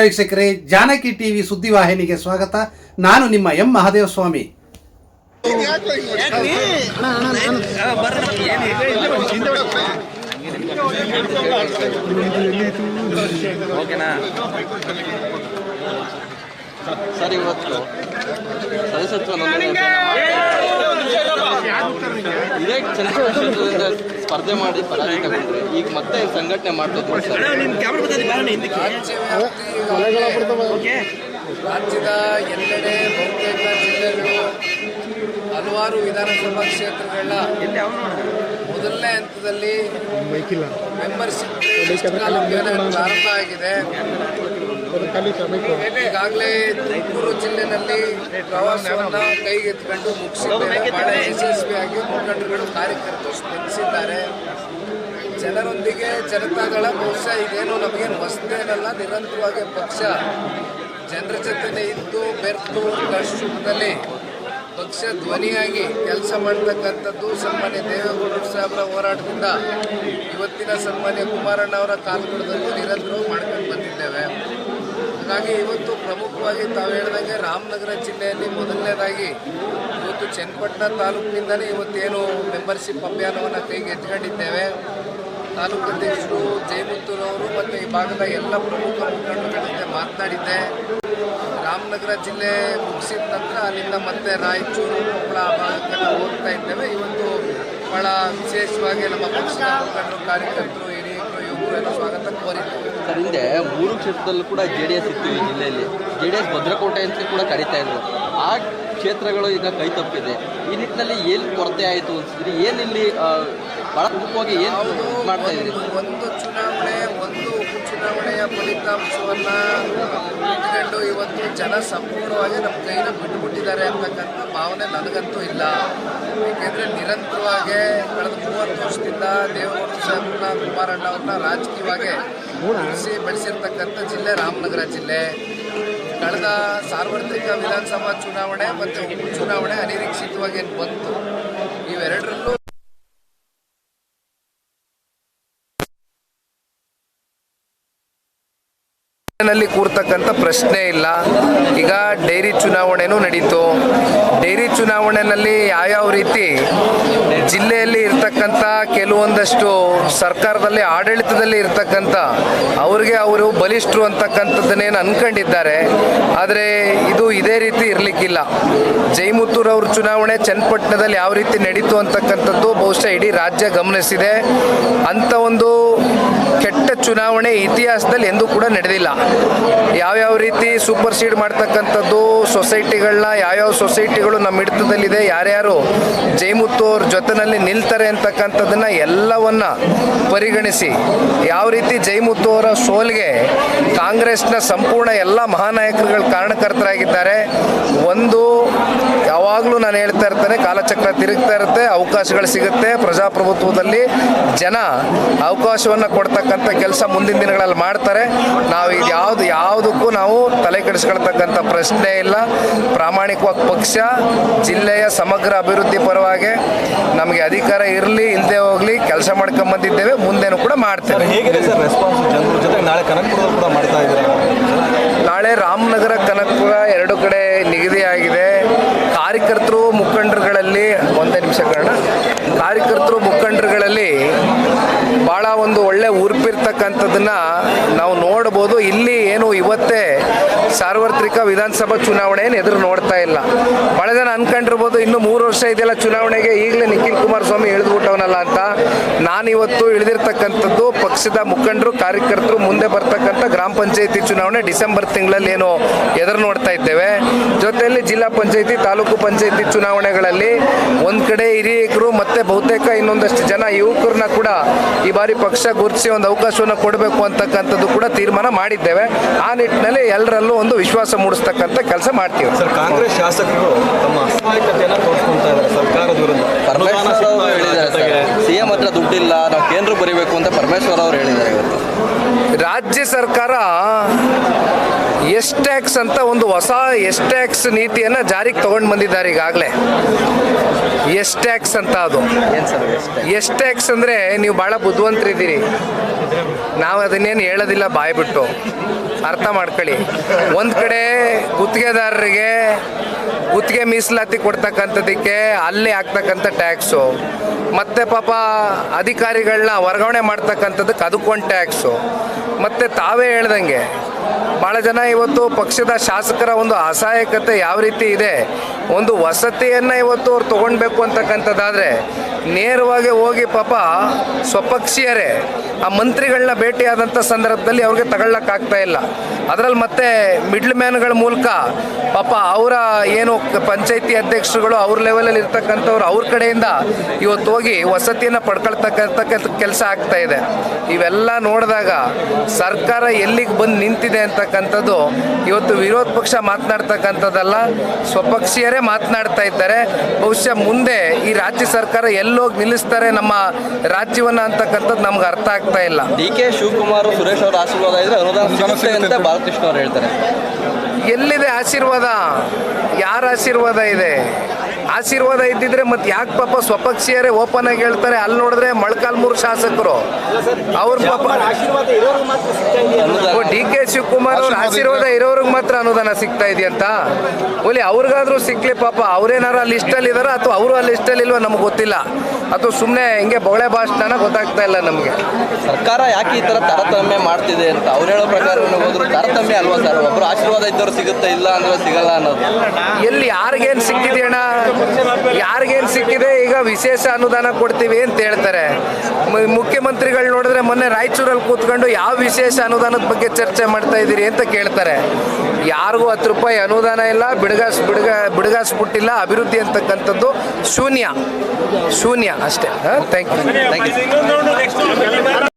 ವೀಕ್ಷಕರೇ ಜಾನಕಿ ಟಿವಿ ಸುದ್ದಿವಾಹಿನಿಗೆ ಸ್ವಾಗತ. ನಾನು ನಿಮ್ಮ ಎಂ ಮಹಾದೇವ ಸ್ವಾಮಿ ಓಕೆನಾ? ಸರ್ ಇವತ್ತು ಸದಸ್ಯತ್ವ ನೋಂದಣಿ ಇದೇ ಚುನಾವಣಾ ಕ್ಷೇತ್ರದಿಂದ ಸ್ಪರ್ಧೆ ಮಾಡಿ ಪರಾಜಿತಗೊಂಡ್ರೆ ಈಗ ಮತ್ತೆ ಸಂಘಟನೆ ಮಾಡ್ತಾ ರಾಜ್ಯದ ಎಲ್ಲೆಡೆ ಬಹುತೇಕ ಜಿಲ್ಲೆಗಳು ಹಲವಾರು ವಿಧಾನಸಭಾ ಕ್ಷೇತ್ರಗಳ ಮೊದಲನೇ ಹಂತದಲ್ಲಿ ಮೆಂಬರ್ಶಿಪ್ ಪ್ರಾರಂಭ ಆಗಿದೆ. ಈಗಾಗಲೇ ತುಮಕೂರು ಜಿಲ್ಲೆನಲ್ಲಿ ಪ್ರವಾಸವನ್ನ ಕೈಗೆತ್ತಿಕೊಂಡು ಮುಗಿಸಿದ್ದಾರೆ. ಬಹಳ ಯಶಸ್ವಿಯಾಗಿ ಮುಖಂಡರುಗಳು ಕಾರ್ಯಕರ್ತರು ಸ್ಪಂದಿಸಿದ್ದಾರೆ. ಜನರೊಂದಿಗೆ ಜನತಾಗಳ ಬಹುಶಃ ಇದೇನು ನಮಗೇನು ಹೊಸದೇನಲ್ಲ ನಿರಂತರವಾಗಿ ಪಕ್ಷ ಜನರ ಜೊತೆ ಇದ್ದು ಬೆರ್ತು ಕಷ್ಟದಲ್ಲಿ ಪಕ್ಷ ಧ್ವನಿಯಾಗಿ ಕೆಲಸ ಮಾಡ್ತಕ್ಕಂಥದ್ದು ಸನ್ಮಾನ್ಯ ದೇವೇಗೌಡರು ಸಾಹೇಬರ ಹೋರಾಟದಿಂದ. ಇವತ್ತಿನ ಸನ್ಮಾನ್ಯ ಕುಮಾರಣ್ಣ ಅವರ ಕಾಲ್ಗುಣದಲ್ಲೂ ನಿರಂತರವಾಗಿ ಮಾಡ್ಕೊಂಡು ಬಂದಿದ್ದೇವೆ. ಹಾಗಾಗಿ ಇವತ್ತು ಪ್ರಮುಖವಾಗಿ ತಾವು ಹೇಳಿದಂಗೆ ರಾಮನಗರ ಜಿಲ್ಲೆಯಲ್ಲಿ ಮೊದಲನೇದಾಗಿ ಇವತ್ತು ಚನ್ನಪಟ್ಟಣ ತಾಲೂಕಿನಿಂದಲೇ ಇವತ್ತೇನು ಮೆಂಬರ್ಶಿಪ್ ಅಭಿಯಾನವನ್ನು ಕೈಗೆ ಎತ್ಕೊಂಡಿದ್ದೇವೆ ತಾಲೂಕು ಅಧ್ಯಕ್ಷರು ಜಯಮುತ್ತೂರವರು ಮತ್ತು ಈ ಭಾಗದ ಎಲ್ಲ ಪ್ರಮುಖ ಮುಖಂಡರ ಜೊತೆ ಮಾತನಾಡಿದ್ದೆ. ರಾಮನಗರ ಜಿಲ್ಲೆ ಮುಗಿಸಿದ ನಂತರ ಅಲ್ಲಿಂದ ಮತ್ತೆ ರಾಯಚೂರು, ಕೊಪ್ಪಳ ಭಾಗಕ್ಕೆಲ್ಲ ಹೋಗ್ತಾ ಇದ್ದೇವೆ. ಇವತ್ತು ಬಹಳ ವಿಶೇಷವಾಗಿ ನಮ್ಮ ಪಕ್ಷದ ಮುಖಂಡರು, ಕಾರ್ಯಕರ್ತರು, ಹಿರಿಯರು, ಯುವಕರು ಎಲ್ಲ ಸ್ವಾಗತ ಕೋರಿದ್ದೇವೆ. ಸರ್, ಹಿಂದೆ ಮೂರು ಕ್ಷೇತ್ರದಲ್ಲೂ ಕೂಡ ಜೆ ಡಿ ಎಸ್ ಇತ್ತು ಈ ಜಿಲ್ಲೆಯಲ್ಲಿ. ಜೆ ಡಿ ಎಸ್ ಭದ್ರಕೋಟೆ ಅಂತ ಕೂಡ ಕರಿತಾ ಇದ್ರು. ಆ ಕ್ಷೇತ್ರಗಳು ಈಗ ಕೈ ತಪ್ಪಿದೆ. ಈ ನಿಟ್ಟಿನಲ್ಲಿ ಏನು ಕೊರತೆ ಆಯಿತು ಅನ್ಸಿದ್ರೆ ಏನಿಲ್ಲಿ ಬಹಳ ಪ್ರಮುಖವಾಗಿ ಏನು ಮಾಡ್ತಾ ಇದ್ದೀರಿ? ಒಂದು ಚುನಾವಣೆ, ಒಂದು ಉಪಚುನಾವಣೆಯ ಫಲಿತಾಂಶವನ್ನ ಇಟ್ಕೊಂಡು ಇವತ್ತು ಜನ ಸಂಪೂರ್ಣವಾಗಿ ನಮ್ಮ ಕೈನ ಬಿಟ್ಟುಬಿಟ್ಟಿದ್ದಾರೆ ಅಂತಕ್ಕಂಥ ಭಾವನೆ ನನಗಂತೂ ಇಲ್ಲ. ಏಕೆಂದರೆ ನಿರಂತರವಾಗಿ ಕಳೆದ ಮೂವತ್ತು ವರ್ಷದಿಂದ ದೇವೇಗೌಡ ಕುಮಾರಣ್ಣ ಅವ್ರನ್ನ ರಾಜಕೀಯವಾಗಿ ಬೆಳೆಸಿ ಬೆಳೆಸಿರ್ತಕ್ಕಂಥ ಜಿಲ್ಲೆ ರಾಮನಗರ ಜಿಲ್ಲೆ. ಕಳೆದ ಸಾರ್ವತ್ರಿಕ ವಿಧಾನಸಭಾ ಚುನಾವಣೆ ಮತ್ತು ಉಪಚುನಾವಣೆ ಅನಿರೀಕ್ಷಿತವಾಗಿ ಏನು ಬಂತು? ಇವೆರಡರಲ್ಲೂ ನಲ್ಲಿ ಕೂರ್ತಕ್ಕಂಥ ಪ್ರಶ್ನೆ ಇಲ್ಲ. ಈಗ ಡೈರಿ ಚುನಾವಣೆನೂ ನಡೀತು. ಡೈರಿ ಚುನಾವಣೆಯಲ್ಲಿ ಯಾವ್ಯಾವ ರೀತಿ ಜಿಲ್ಲೆಯಲ್ಲಿ ಇರ್ತಕ್ಕಂಥ ಕೆಲವೊಂದಷ್ಟು ಸರ್ಕಾರದಲ್ಲಿ ಆಡಳಿತದಲ್ಲಿ ಇರ್ತಕ್ಕಂಥ ಅವ್ರಿಗೆ ಅವರು ಬಲಿಷ್ಠರು ಅಂತಕ್ಕಂಥದ್ದನ್ನೇನು ಅನ್ಕೊಂಡಿದ್ದಾರೆ. ಆದರೆ ಇದು ಇದೇ ರೀತಿ ಇರಲಿಕ್ಕಿಲ್ಲ. ಜೈಮುತ್ತೂರ್ ಅವ್ರ ಚುನಾವಣೆ ಚನ್ನಪಟ್ಟಣದಲ್ಲಿ ಯಾವ ರೀತಿ ನಡೀತು ಅಂತಕ್ಕಂಥದ್ದು ಬಹುಶಃ ಇಡೀ ರಾಜ್ಯ ಗಮನಿಸಿದೆ. ಅಂಥ ಒಂದು ಚುನಾವಣೆ ಇತಿಹಾಸದಲ್ಲಿ ಎಂದೂ ಕೂಡ ನಡೆದಿಲ್ಲ. ಯಾವ್ಯಾವ ರೀತಿ ಸೂಪರ್ ಸೀಡ್ ಮಾಡ್ತಕ್ಕಂಥದ್ದು ಸೊಸೈಟಿಗಳನ್ನ, ಯಾವ್ಯಾವ ಸೊಸೈಟಿಗಳು ನಮ್ಮ ಹಿಡಿತದಲ್ಲಿದೆ, ಯಾರ್ಯಾರು ಜೈಮುತ್ತು ಅವ್ರ ಜೊತೆನಲ್ಲಿ ನಿಲ್ತಾರೆ ಅಂತಕ್ಕಂಥದ್ದನ್ನ ಎಲ್ಲವನ್ನ ಪರಿಗಣಿಸಿ, ಯಾವ ರೀತಿ ಜೈಮುತ್ತು ಅವರ ಸೋಲ್ಗೆ ಕಾಂಗ್ರೆಸ್ನ ಸಂಪೂರ್ಣ ಎಲ್ಲ ಮಹಾನಾಯಕರುಗಳು ಕಾರಣಕರ್ತರಾಗಿದ್ದಾರೆ, ಒಂದು ಯಾವಾಗಲೂ ನಾನು ಹೇಳ್ತಾ ಇರ್ತೇನೆ, ಕಾಲಚಕ್ರ ತಿರುಗ್ತಾ ಇರುತ್ತೆ, ಅವಕಾಶಗಳು ಸಿಗುತ್ತೆ, ಪ್ರಜಾಪ್ರಭುತ್ವದಲ್ಲಿ ಜನ ಅವಕಾಶವನ್ನು ಕೊಡ್ತಕ್ಕಂಥ ಕೆಲಸ ಮುಂದಿನ ದಿನಗಳಲ್ಲಿ ಮಾಡ್ತಾರೆ. ನಾವು ಇದು ಯಾವುದು ಯಾವುದಕ್ಕೂ ನಾವು ತಲೆ ಕೆಡಿಸ್ಕೊಳ್ತಕ್ಕಂಥ ಪ್ರಶ್ನೆ ಇಲ್ಲ. ಪ್ರಾಮಾಣಿಕವಾಗಿ ಪಕ್ಷ ಜಿಲ್ಲೆಯ ಸಮಗ್ರ ಅಭಿವೃದ್ಧಿ ಪರವಾಗಿ ನಮಗೆ ಅಧಿಕಾರ ಇರಲಿ ಇಲ್ಲದೆ ಹೋಗಲಿ ಕೆಲಸ ಮಾಡ್ಕೊಂಡು ಬಂದಿದ್ದೇವೆ ಮುಂದೆನೂ ಕೂಡ ಮಾಡ್ತೇವೆ. ನಾಳೆ ಕನಕಪುರ ಕೂಡ ಮಾಡ್ತಾ ಇದ್ದೀರಾ? ನಾಳೆ ರಾಮನಗರ ಕನಕಪುರ ಎರಡು ಕಡೆ ನಿಗದಿಯಾಗಿದೆ ಕಾರ್ಯಕರ್ತರು ಮುಖಂಡರುಗಳಲ್ಲಿ ಒಂದೇ ನಿಮಿಷ ಕಾರಣ ಕಾರ್ಯಕರ್ತರು ಮುಖಂಡರುಗಳಲ್ಲಿ ಭಾಳ ಒಂದು ಒಳ್ಳೆ ಉರುಪಿರ್ತಕ್ಕಂಥದ್ದನ್ನ ನಾವು ನೋಡ್ಬೋದು ಇಲ್ಲಿ ಏನು ಇವತ್ತೇ ಸಾರ್ವತ್ರಿಕ ವಿಧಾನಸಭಾ ಚುನಾವಣೆ ಏನು ಎದುರು ನೋಡ್ತಾ ಇಲ್ಲ. ಬಹಳ ಜನ ಅನ್ಕೊಂಡಿರ್ಬೋದು ಇನ್ನು ಮೂರು ವರ್ಷ ಇದೆಯಲ್ಲ ಚುನಾವಣೆಗೆ ಈಗಲೇ ನಿಖಿಲ್ ಕುಮಾರಸ್ವಾಮಿ ಇಳಿದ್ಬಿಟ್ಟವನಲ್ಲ ಅಂತ. ನಾನಿವತ್ತು ಇಳಿದಿರ್ತಕ್ಕಂಥದ್ದು ಪಕ್ಷದ ಮುಖಂಡರು, ಕಾರ್ಯಕರ್ತರು ಮುಂದೆ ಬರ್ತಕ್ಕಂಥ ಗ್ರಾಮ ಪಂಚಾಯತಿ ಚುನಾವಣೆ ಡಿಸೆಂಬರ್ ತಿಂಗಳಲ್ಲಿ ಏನು ಎದುರು ನೋಡ್ತಾ ಇದ್ದೇವೆ. ಜೊತೆಯಲ್ಲಿ ಜಿಲ್ಲಾ ಪಂಚಾಯತಿ, ತಾಲೂಕು ಪಂಚಾಯತಿ ಚುನಾವಣೆಗಳಲ್ಲಿ ಒಂದು ಕಡೆ ಹಿರಿಯಕರು ಮತ್ತೆ ಬಹುತೇಕ ಇನ್ನೊಂದಷ್ಟು ಜನ ಯುವಕರನ್ನ ಕೂಡ ಈ ಬಾರಿ ಪಕ್ಷ ಗುರುತಿಸಿ ಒಂದು ಅವಕಾಶವನ್ನು ಕೊಡಬೇಕು ಅಂತಕ್ಕಂಥದ್ದು ಕೂಡ ತೀರ್ಮಾನ ಮಾಡಿದ್ದೇವೆ. ಆ ನಿಟ್ಟಿನಲ್ಲಿ ಎಲ್ಲರಲ್ಲೂ ಒಂದು ವಿಶ್ವಾಸ ಮೂಡಿಸ್ತಕ್ಕಂಥ ಕೆಲಸ ಮಾಡ್ತೀವಿ. ಸರ್ ಕಾಂಗ್ರೆಸ್ ಶಾಸಕರು ತಮ್ಮ ಅಸಹಾಯಕತೆಯನ್ನು ತೋರಿಸ್ಕೊಂತಾ ಇದ್ದಾರೆ. ಸರ್ಕಾರದ ವಿರುದ್ಧ. ಪರಮೇಶ್ವರ್ ಅವರು ಹೇಳಿದ್ದಾರೆ ಜೊತೆಗೆ ಸರ್. ಸಿ ಎಂ ಹತ್ರ ದುಡ್ಡಿಲ್ಲ ನಾವು ಕೇಂದ್ರ ಬರೀಬೇಕು ಅಂತ ಪರಮೇಶ್ವರ್ ಅವರು ಹೇಳಿದ್ದಾರೆ ಇವತ್ತು. ರಾಜ್ಯ ಸರ್ಕಾರ ಎಸ್ ಟ್ಯಾಕ್ಸ್ ಅಂತ ಒಂದು ಹೊಸ ಎಸ್ ಟ್ಯಾಕ್ಸ್ ನೀತಿಯನ್ನು ಜಾರಿಗೆ ತಗೊಂಡು ಬಂದಿದ್ದಾರೆ ಈಗಾಗಲೇ. ಎಸ್ ಟ್ಯಾಕ್ಸ್ ಅಂತ ಅದು. ಏನು ಸರ್ ಎಷ್ಟು ಎಸ್ ಟ್ಯಾಕ್ಸ್ ಅಂದರೆ ನೀವು ಭಾಳ ಬುದ್ಧಿವಂತರಿದ್ದೀರಿ. ನಾವು ಅದನ್ನೇನು ಹೇಳೋದಿಲ್ಲ ಬಾಯಿ ಬಿಟ್ಟು. ಅರ್ಥ ಮಾಡ್ಕೊಳ್ಳಿ. ಒಂದು ಕಡೆ ಗುತ್ತಿಗೆದಾರರಿಗೆ ಗುತ್ತಿಗೆ ಮೀಸಲಾತಿ ಕೊಡ್ತಕ್ಕಂಥದ್ದಕ್ಕೆ ಅಲ್ಲಿ ಹಾಕ್ತಕ್ಕಂಥ ಟ್ಯಾಕ್ಸು. ಮತ್ತು ಪಾಪ ಅಧಿಕಾರಿಗಳನ್ನ ವರ್ಗಾವಣೆ ಮಾಡ್ತಕ್ಕಂಥದ್ದಕ್ಕೆ ಅದಕ್ಕೊಂದು ಟ್ಯಾಕ್ಸು. ಮತ್ತು ತಾವೇ ಹೇಳ್ದಂಗೆ ಭಾಳ ಜನ ಇವತ್ತು ಪಕ್ಷದ ಶಾಸಕರ ಒಂದು ಅಸಹಾಯಕತೆ ಯಾವ ರೀತಿ ಇದೆ, ಒಂದು ವಸತಿಯನ್ನು ಇವತ್ತು ಅವ್ರು ತೊಗೊಳ್ಬೇಕು ಅಂತಕ್ಕಂಥದ್ದಾದರೆ ನೇರವಾಗಿ ಹೋಗಿ ಪಾಪ ಸ್ವಪಕ್ಷೀಯರೇ, ಆ ಮಂತ್ರಿಗಳನ್ನ ಭೇಟಿಯಾದಂಥ ಸಂದರ್ಭದಲ್ಲಿ ಅವ್ರಿಗೆ ತಗೊಳ್ಳೋಕ್ಕಾಗ್ತಾ ಇಲ್ಲ. ಅದರಲ್ಲಿ ಮತ್ತೆ ಮಿಡ್ಲ್ ಮ್ಯಾನ್ಗಳ ಮೂಲಕ ಪಾಪ ಅವರ ಏನು ಪಂಚಾಯಿತಿ ಅಧ್ಯಕ್ಷರುಗಳು ಅವ್ರ ಲೆವೆಲಲ್ಲಿ ಇರ್ತಕ್ಕಂಥವ್ರು ಅವ್ರ ಕಡೆಯಿಂದ ಇವತ್ತು ಹೋಗಿ ವಸತಿಯನ್ನು ಪಡ್ಕೊಳ್ತಕ್ಕಂಥ ಕೆಲಸ ಆಗ್ತಾ ಇದೆ. ಇವೆಲ್ಲ ನೋಡಿದಾಗ ಸರ್ಕಾರ ಎಲ್ಲಿಗೆ ಬಂದು ನಿಂತಿದೆ ಅಂತಕ್ಕಂಥದ್ದು ಇವತ್ತು ವಿರೋಧ ಪಕ್ಷ ಮಾತನಾಡ್ತಕ್ಕಂಥದ್ದಲ್ಲ. ಸ್ವಪಕ್ಷೀಯರೇ ಮಾತನಾಡ್ತಾ ಇದ್ದಾರೆ. ಬಹುಶಃ ಮುಂದೆ ಈ ರಾಜ್ಯ ಸರ್ಕಾರ ಎಲ್ಲೋಗಿ ನಿಲ್ಲಿಸ್ತಾರೆ ನಮ್ಮ ರಾಜ್ಯವನ್ನ ಅಂತಕ್ಕಂಥದ್ದು ನಮ್ಗೆ ಅರ್ಥ ಆಗ್ತಾ ಇಲ್ಲ. ಡಿ ಕೆ ಶಿವಕುಮಾರ್ ಸುರೇಶ್ ಅವರ ಆಶೀರ್ವಾದ ಇದ್ರೆ ಅನುದಾನ ಸಿಗುತ್ತೆ ಅಂತ ಬಾಲಕೃಷ್ಣ ಅವರು ಹೇಳ್ತಾರೆ. ಎಲ್ಲಿದೆ ಆಶೀರ್ವಾದ? ಯಾರ ಆಶೀರ್ವಾದ ಇದೆ? ಆಶೀರ್ವಾದ ಇದ್ದಿದ್ರೆ ಮತ್ತೆ ಯಾಕೆ ಪಾಪ ಸ್ವಪಕ್ಷೀಯರೇ ಓಪನ್ ಆಗಿ ಹೇಳ್ತಾರೆ ಅಲ್ಲಿ ನೋಡಿದ್ರೆ ಮೊಳಕಾಲ್ಮೂರು ಶಾಸಕರು. ಅವ್ರ ಪಾಪ ಆಶೀರ್ವಾದ ಇರೋರು ಮಾತ್ರ ಸಿಗ್ತಾ ಇದೆಯಾ? ಅನುದಾನ ಡಿ ಕೆ ಶಿವಕುಮಾರ್ ಅವ್ರ ಆಶೀರ್ವಾದ ಇರೋರಿಗೆ ಮಾತ್ರ ಅನುದಾನ ಸಿಗ್ತಾ ಇದೆಯಂತ ಓಲಿ ಅವ್ರಿಗಾದ್ರೂ ಸಿಗ್ಲಿ ಪಾಪ ಅವ್ರೇನಾರ ಇಷ್ಟಲ್ಲಿ ಇದಾರ ಅಥವಾ ಅವರು ಅಲ್ಲಿ ಇಷ್ಟಲ್ಲಿ ಇಲ್ವಾ ನಮ್ಗೆ ಗೊತ್ತಿಲ್ಲ. ಅಥವಾ ಸುಮ್ಮನೆ ಹಿಂಗೆ ಬೊಗಳೆ ಭಾಷಣ ಗೊತ್ತಾಗ್ತಾ ಇಲ್ಲ ನಮಗೆ. ಸರ್ಕಾರ ಯಾಕೆ ಈ ಥರ ತಾರತಮ್ಯ ಮಾಡ್ತಿದೆ ಅಂತ? ಅವ್ರು ಹೇಳೋ ಪ್ರಕಾರ ಹೋದ್ರು ತಾರತಮ್ಯ ಅಲ್ವಾ ಸರ್? ಒಬ್ಬರು ಆಶೀರ್ವಾದ ಇದ್ದವ್ರು ಸಿಗುತ್ತೆ ಇಲ್ಲ ಅಂದ್ರೆ ಸಿಗಲ್ಲ ಅನ್ನೋದು. ಎಲ್ಲಿ ಯಾರಿಗೇನು ಸಿಕ್ಕಿದೆ ಅಣ್ಣ? ಯಾರಿಗೇನು ಸಿಕ್ಕಿದೆ? ಈಗ ವಿಶೇಷ ಅನುದಾನ ಕೊಡ್ತೀವಿ ಅಂತ ಹೇಳ್ತಾರೆ. ಮುಖ್ಯಮಂತ್ರಿಗಳು ನೋಡಿದ್ರೆ ಮೊನ್ನೆ ರಾಯಚೂರಲ್ಲಿ ಕೂತ್ಕೊಂಡು ಯಾವ ವಿಶೇಷ ಅನುದಾನದ ಬಗ್ಗೆ ಚರ್ಚೆ ಮಾಡ್ತಾ ಇದ್ದೀರಿ ಅಂತ ಕೇಳ್ತಾರೆ. ಯಾರಿಗೂ ಹತ್ತು ರೂಪಾಯಿ ಅನುದಾನ ಇಲ್ಲ ಬಿಡುಗಾಸ್ ಬಿಡುಗ ಬಿಡುಗಾಸ್ಬಿಟ್ಟಿಲ್ಲ ಅಭಿವೃದ್ಧಿ ಅಂತಕ್ಕಂಥದ್ದು ಶೂನ್ಯ. ಶೂನ್ಯ. ಅಷ್ಟೇ ಹಾಂ ಥ್ಯಾಂಕ್ ಯು ಥ್ಯಾಂಕ್ ಯು